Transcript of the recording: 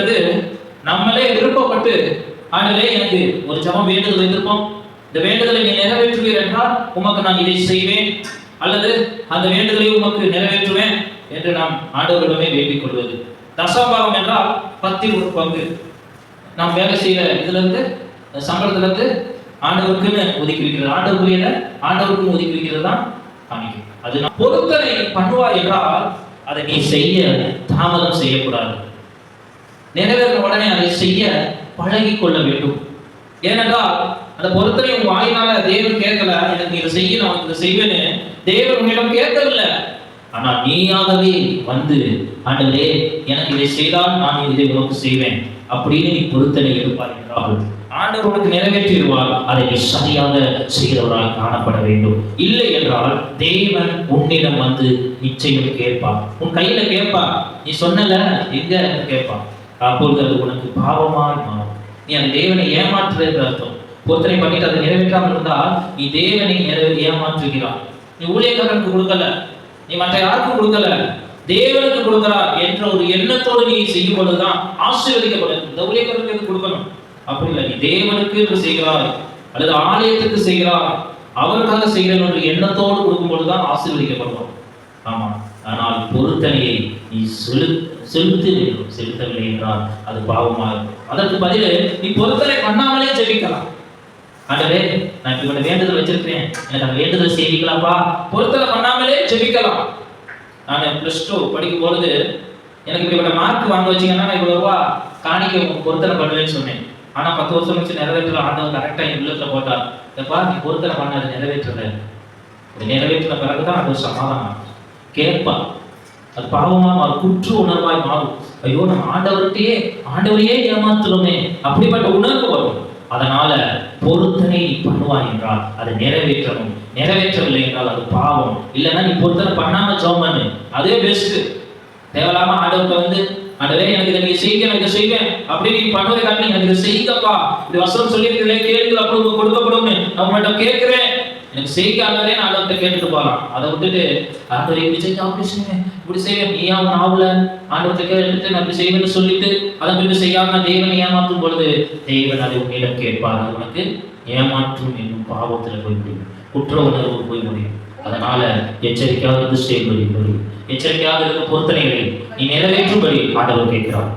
அப்படின்றது நம்மளே விருப்பப்பட்டு ஆண்டலே எனக்கு ஒரு ஜபம் வேண்டுதல் வைத்திருப்போம். இந்த வேண்டுதலை நீ நிறைவேற்றுவீர் என்றால் உமக்கு நான் இதை செய்வேன். அல்லது அந்த வேண்டுதலை உமக்கு நிறைவேற்றுவேன் என்று நாம் ஆண்டவரிடமே வேண்டிக் கொள்வது. தசபாகம் என்றால் பத்தில் ஒரு பங்கு. நாம் வேலை செய்யற இதுல இருந்து சம்பளத்துல இருந்து ஆண்டவருக்குன்னு ஒதுக்கி வைக்கிறது. ஆண்டவருக்குரிய ஆண்டவருக்கும் ஒதுக்கி வைக்கிறது தான் காணிக்கை. அது நான் பொருத்தனை பண்ணுவாய் என்றால் அதை நீ செய்ய தாமதம் செய்யக்கூடாது. நிறைவேறின உடனே அதை செய்ய பழகி கொள்ள வேண்டும். ஏனென்றால் அந்த பொருத்தனை உன் வாயினால தேவன் கேட்கல எனக்கு இதை செய்ய நான் இதை செய்வேன்னு தேவன் உன்னிடம் கேட்கவில்லை. ஆனா நீயாகவே வந்து ஆண்டவரே எனக்கு இதை செய்தால் நான் இதை உனக்கு செய்வேன் அப்படின்னு நீ பொருத்தனை எடுப்பார் என்றால் ஆண்டவர் உனக்கு நிறைவேற்றிடுவார். அதை நீ சரியாக செய்கிறவராக காணப்பட வேண்டும். இல்லை என்றால் தேவன் உன்னிடம் வந்து நிச்சயம் கேட்பார். உன் கையில கேட்பார். நீ சொன்னல எங்க கேட்பான் அப்பொழுது அது உனக்கு பாவமாய் மாறும். நீ அந்த தேவனை ஏமாற்றுற என்று அர்த்தம். பொருத்தனை பண்ணிட்டு அதை நிறைவேற்றாமல் இருந்தால் நீ தேவனை நிறைவே நீ ஊழியக்காரனுக்கு கொடுக்கல. நீ மற்ற யாருக்கும் கொடுக்கல. தேவனுக்கு கொடுக்கிறார் என்ற ஒரு எண்ணத்தோடு நீ செய்யும் பொழுதுதான் ஆசீர்வதிக்கப்படும். இந்த ஊழியக்காரனுக்கு எது கொடுக்கணும்? அப்படி இல்லை. நீ தேவனுக்கு என்று செய்கிறாய் அல்லது ஆலயத்துக்கு செய்கிறார் அவருக்காக செய்கிறேன் என்ற எண்ணத்தோடு கொடுக்கும் பொழுதுதான் ஆசீர்வதிக்கப்படுவோம் ஆமா ஆனால் பொருத்தனையை நீ செலு செலுத்த வேண்டும். செலுத்தவில்லை என்றால் அது பாவமாக இருக்கும். அதற்கு பதில் நீ பொருத்தனை பண்ணாமலே ஜெபிக்கலாம். ஆண்டவே நான் இப்ப இவனை வேண்டுதல் வச்சிருக்கேன் எனக்கு அந்த வேண்டுதல் செய்வீங்களாப்பா பொருத்தனை பண்ணாமலே ஜெபிக்கலாம். நான் ப்ளஸ் டூ படிக்கும் பொழுது எனக்கு இப்படி மார்க் வாங்க வச்சீங்கன்னா நான் இவ்வளோ ரூபா காணிக்க பொருத்தனை பண்ணுவேன்னு சொன்னேன். ஆனால் பத்து வருஷம் வச்சு நிறைவேற்றல. ஆண்டவன் கரெக்டாக என் உள்ளத்தில் போட்டார். எப்பா நீ பொருத்தனை பண்ண அது நிறைவேற்றல. அது நிறைவேற்றின பிறகுதான் அது சமாதானம். கேட்பான். அது பாவமா மாறும். குற்ற உணர்வாய் மாறும். ஐயோ நம்ம ஆண்டவர்கிட்டயே ஆண்டவரையே ஏமாத்துறோமே. அப்படிப்பட்ட உணர்வு வரும். அதனால பொருத்தனை பண்ணுவாய் என்றால் அதை நிறைவேற்றணும் நிறைவேற்றவில்லை என்றால் அது பாவம். இல்லைன்னா நீ பொருத்தனை பண்ணாம ஜெபம் அதே பெஸ்ட் தேவையில்லாம ஆண்டவர்கிட்ட வந்து ஆண்டவரே எனக்கு இதை நீங்க செய்யுங்க எனக்கு செய்வேன். அப்படி நீ பண்ணுவதை காட்டி எனக்கு இதை செய்யுங்கப்பா. இது வசனம் சொல்லியிருக்கீங்களே கேள்வி அப்படி கொடுக்கப்படும் நான் கேட்கிறேன். எனக்கு செய்யாததே நான் அதை கேட்டுட்டு போகலாம் அதை விட்டுட்டு ஆண்டவரே இப்படி செஞ்சு அப்படி செய்வேன் இப்படி செய்வேன் நீ அவன் ஆகல ஆண்டவர்கிட்ட கேட்டு நான் இப்படி செய்வேன்னு சொல்லிட்டு அதை பின்பு செய்யாம தேவனை ஏமாற்றும் பொழுது தேவன் அதை உன்னிடம் கேட்பார். உனக்கு ஏமாற்றும் என்னும் பாவத்தில் போய் முடியும். குற்ற உணர்வு போய் முடியும். அதனால எச்சரிக்கையாக இருந்து செயல்படி எச்சரிக்கையாக இருக்க பொருத்தனைகளை நீ நிறைவேற்றும்படி ஆண்டவர் கேட்கிறார்.